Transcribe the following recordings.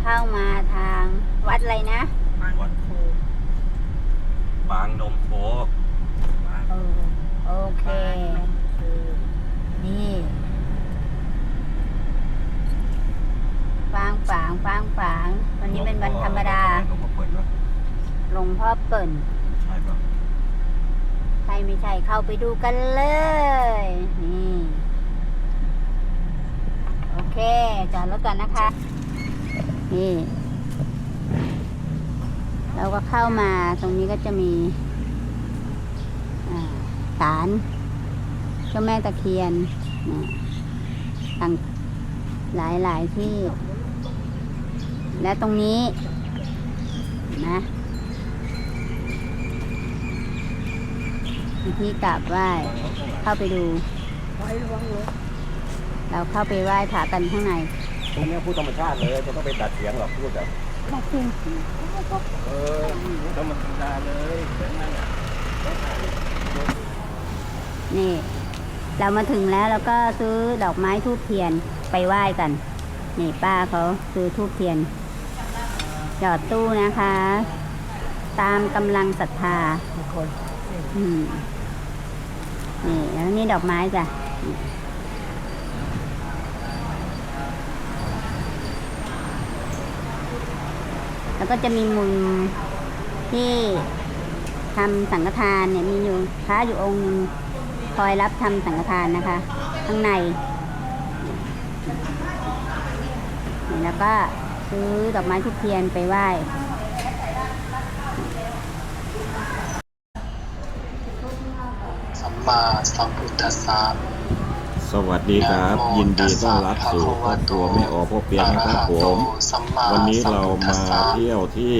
เข้ามาทางวัดอะไรนะวัดบางนมโพเออโอเค นี่ฟางฝางฟางฝาง วันนี้เป็นวันธรรมดาหลวงพ่อเปิดวะหลวงพ่อเปิ่นใช่ปะใช่ไม่ใช่เข้าไปดูกันเลย นี่ โอเค จอดรถก่อนนะคะ นี่ เราก็เข้ามาตรงนี้ก็จะมีศาลเจ้าแม่ตะเคียนต่างหลายหลายที่ และตรงนี้เห็นะมีที่กราบไหว้เข้าไปดู เราเข้าไปไหว้พระกันข้างใน ตรงนี้พูดธรรมชาติเลยจะต้องไปตัดเสียงหรอกพูดแบบเออพูดธรรมชาติเลยเสียงนั่นอะนี่ เรามาถึงแล้วเราก็ซื้อดอกไม้ทูบเทียนไปไหว้กัน นี่ป้าเขาซื้อทูบเทียนจอดตู้นะคะ ตามกำลังศรัทธาอืมนี่แล้วนี่ดอกไม้จ้ะ แล้วก็จะมีมุมที่ทำสังฆทานเนี่ยมีอยู่พระอยู่องค์คอยรับทำสังฆทานนะคะ ข้างใน แล้วก็ซื้อดอกไม้ทุกเทียนไปไหว้สัมมาสัมพุทธัสสะ สวัสดีครับ ยินดีต้อนรับสู่ครอบครัวแม่ออพ่อเปียกนะครับผมสัมมาวันนี้เรามาสัมพุทธัสสะเที่ยวที่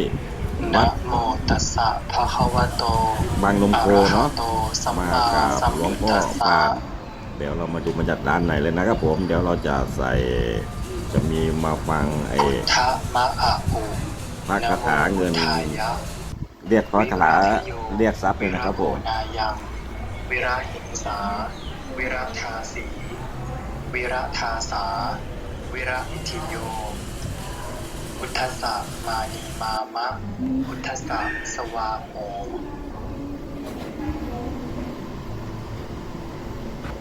วันะดโมตัสสะภะคะวะโตบางนมโพเนาะอรหโตสัมมามากับสัมหลวพุงทพ่อธัสสะปานเดี๋ยวเรามาดูมาจากด้านไหนเลยนะครับผม เดี๋ยวเราจะใส่จะมีมาฟังไอ้ทะมะอะอุพระคาถาเงินะโมพุทธายะเรียกพระคาถาเรียกทรัพย์เลยนะครับผมวิาโนายังวิราหิงสาวิราทาสี วิราทาสา วิราอิทิโยพุทธสสะมานีมามะพุทธสสะสวาโหม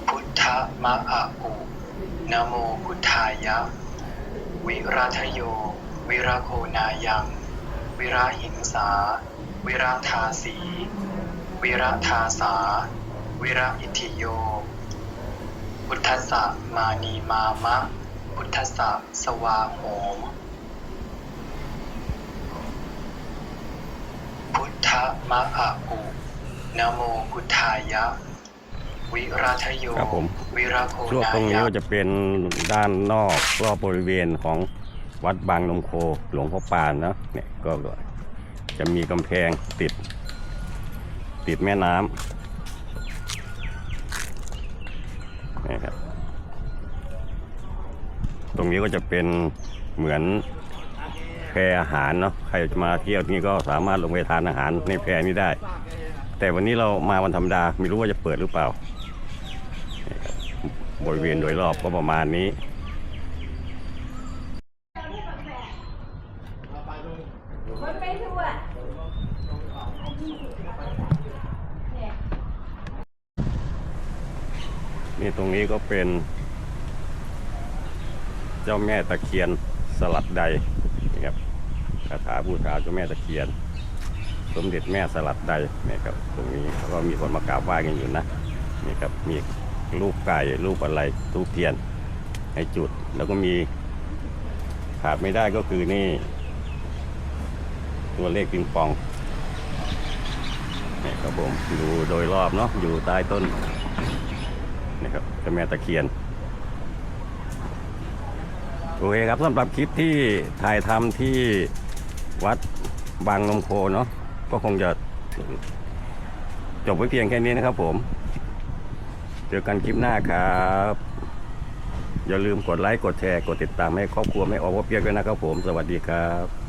พุทธมะอะอุนโมพุทธายะ วิราทโย วิราโคนายัง วิราหิงสา วิราทาสี วิราทาสา วิราอิทิโย พุทธสสะมานีมามะ พุทธสสะสวาโหม พุทธมะอะอุนะโมพุทธายะ วิราทโยครับผมวิราโคช่วงนาตรงนี้ยังก็จะเป็นด้านนอกรอบบริเวณของวัดบางนมโคหลวงพ่อปานเนาะเนี่ยก็จะมีกำแพงติด ติดแม่น้ำ นี่ครับ ตรงนี้ก็จะเป็นเหมือนแพรอาหารเนาะใครจะมาเที่ยวนี่ก็สามารถลงไปทานอาหารในแพรนี้ได้ แต่วันนี้เรามาวันธรรมดาไม่รู้ว่าจะเปิดหรือเปล่าบริเวณโดยรอบก็ประมาณนี้นี่ นี่ตรงนี้ก็เป็น เจ้าแม่ตะเคียนสลัดใดนะครับคาถาบูชาเจ้าแม่ตะเคียน สมเด็จแม่สลัดใดนี่ครับ ตรงนี้แล้วก็มีคนมากราบไหว้กันอยู่นะนี่ครับมีรูปไก่รูปอะไรรูปเทียนให้จุดแล้วก็มีขาดไม่ได้ก็คือนี่ ตัวเลขปิงปองนี่ครับผมดูโดยรอบเนาะอยู่ใต้ต้น นี่ครับเจ้าแม่ตะเคียนโอเคครับสำหรับคลิปที่ถ่ายทำที่วัดบางนมโคเนาะก็คงจะจบไว้เพียงแค่นี้นะครับผม เจอกันคลิปหน้าครับ อย่าลืมกดไลค์ กดแชร์ กดติดตามให้ครอบครัวไม่ออกว่าเปียกด้วยนะครับผม สวัสดีครับ